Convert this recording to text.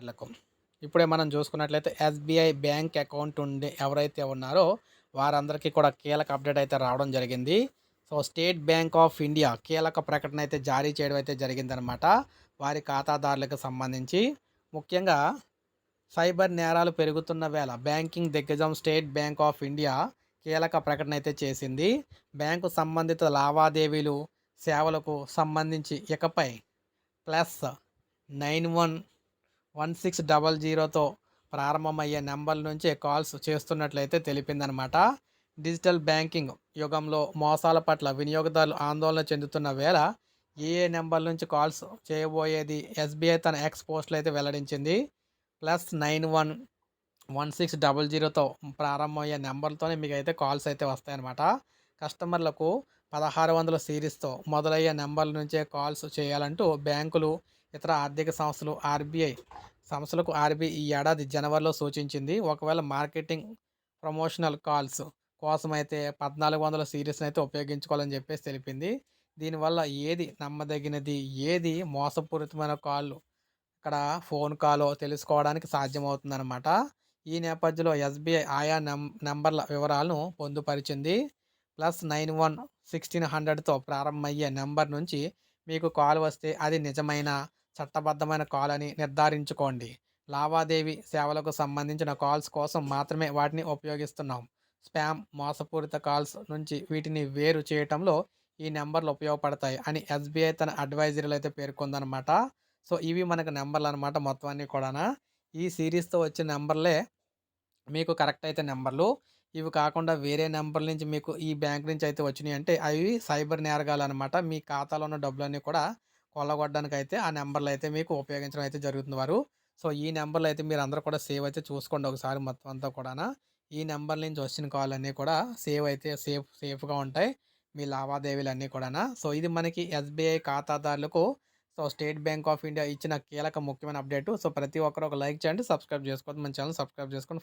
ఖాతాదారులకు ఇప్పుడే మనం చూసుకున్నట్లయితే ఎస్బీఐ బ్యాంక్ అకౌంట్ ఉండి ఎవరైతే ఉన్నారో వారందరికీ కూడా కీలక అప్డేట్ అయితే రావడం జరిగింది. So State Bank of India కీలక ప్రకటన అయితే జారీ చేయడం అయితే జరిగిందనమాట వారి ఖాతాదారులకు సంబంధించి. ముఖ్యంగా సైబర్ నేరాలు పెరుగుతున్న వేళ బ్యాంకింగ్ దిగ్గజం స్టేట్ బ్యాంక్ ఆఫ్ ఇండియా కీలక ప్రకటన అయితే చేసింది. బ్యాంకు సంబంధిత లావాదేవీలు సేవలకు సంబంధించి ఇకపై plus nine one one six double జీరోతో ప్రారంభమయ్యే నెంబర్ల నుంచే కాల్స్ చేస్తున్నట్లయితే తెలిపిందనమాట. డిజిటల్ బ్యాంకింగ్ యుగంలో మోసాల పట్ల వినియోగదారులు ఆందోళన చెందుతున్న వేళ ఏ ఏ నెంబర్ నుంచి కాల్స్ చేయబోయేది ఎస్బీఐ తన ఎక్స్పోస్ట్లో అయితే వెల్లడించింది. Plus nine one one six double జీరోతో ప్రారంభమయ్యే నెంబర్లతోనే మీకు అయితే కాల్స్ అయితే వస్తాయన్నమాట కస్టమర్లకు పదహారు వందల సిరీస్తో మొదలయ్యే నెంబర్ల నుంచే కాల్స్ చేయాలంటూ బ్యాంకులు ఇతర ఆర్థిక సంస్థలు ఆర్బీఐ సంస్థలకు ఆర్బీఐ ఈ ఏడాది జనవరిలో సూచించింది. ఒకవేళ మార్కెటింగ్ ప్రమోషనల్ కాల్స్ కోసం అయితే పద్నాలుగు వందల సిరీస్ని అయితే ఉపయోగించుకోవాలని చెప్పేసి తెలిపింది. దీనివల్ల ఏది నమ్మదగినది ఏది మోసపూరితమైన కాల్ ఇక్కడ ఫోన్ కాలో తెలుసుకోవడానికి సాధ్యమవుతుందన్నమాట. ఈ నేపథ్యంలో ఎస్బీఐ ఆయా నెం నెంబర్ల వివరాలను పొందుపరిచింది. ప్లస్ నైన్ వన్ సిక్స్టీన్ హండ్రెడ్తో ప్రారంభమయ్యే నెంబర్ నుంచి మీకు కాల్ వస్తే అది నిజమైన చట్టబద్ధమైన కాల్ అని నిర్ధారించుకోండి. లావాదేవీ సేవలకు సంబంధించిన కాల్స్ కోసం మాత్రమే వాటిని ఉపయోగిస్తున్నాం. స్పామ్ మోసపూరిత కాల్స్ నుంచి వీటిని వేరు చేయటంలో ఈ నెంబర్లు ఉపయోగపడతాయి అని ఎస్బీఐ తన అడ్వైజరీలు అయితే పేర్కొందనమాట సో ఇవి మనకు నెంబర్లు అనమాట మొత్తం అన్నీ కూడా ఈ సిరీస్తో వచ్చిన నెంబర్లే మీకు కరెక్ట్ అయితే నెంబర్లు. ఇవి కాకుండా వేరే నెంబర్ నుంచి మీకు ఈ బ్యాంక్ నుంచి అయితే వచ్చినాయి అంటే అవి సైబర్ నేరగాలు అనమాట మీ ఖాతాలో ఉన్న డబ్బులన్నీ కూడా కొల్లగొట్టడానికి అయితే ఆ నెంబర్లు అయితే మీకు ఉపయోగించడం అయితే జరుగుతుంది వారు. సో ఈ నెంబర్లు అయితే మీరు అందరూ కూడా సేవ్ అయితే చూసుకోండి ఒకసారి మొత్తం అంతా కూడా ఈ నెంబర్ నుంచి వచ్చిన కాల్ అన్నీ కూడా సేవ్ అయితే సేఫ్ సేఫ్గా ఉంటాయి మీ లావాదేవీలు అన్నీ కూడా సో ఇది మనకి ఎస్బీఐ ఖాతాదారులకు so State Bank of India ఇచ్చిన కీలక ముఖ్యమైన అప్డేట్. సో ప్రతి ఒక్కరు ఒక లైక్ చేయండి సబ్స్క్రైబ్ చేసుకోవద్దు మన ఛానల్ సబ్స్క్రైబ్ చేసుకోండి.